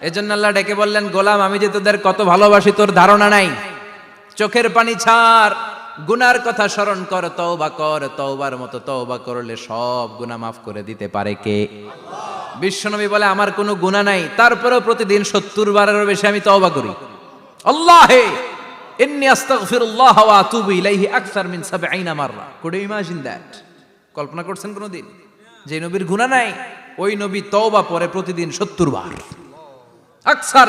এজন্য আল্লাহ ডেকে বললেন, গোলাম, আমি যে তোদের কত ভালোবাসি, তোর ধারণা নাই। চোখের পানি ছাড়। গুনার কথা স্মরণ কর, তওবা কর, তওবার মতো তওবা করলে সব গুনাহ মাফ করে দিতে পারে কে? বিশ্বনবী বলে, আমার কোনো গুনাহ নাই। তারপরেও প্রতিদিন সত্তর বারেরও বেশি আমি তওবা করি। আল্লাহে, ইন্নি আস্তাগফিরুল্লাহ ওয়া আতুবু ইলাইহি আকসার মিন 70 মাররা। Could imagine that? কল্পনা করছেন কোনোদিন? যে নবীর গুনাহ নাই, ওই নবী তওবা পরে প্রতিদিন 70 বার। আকসার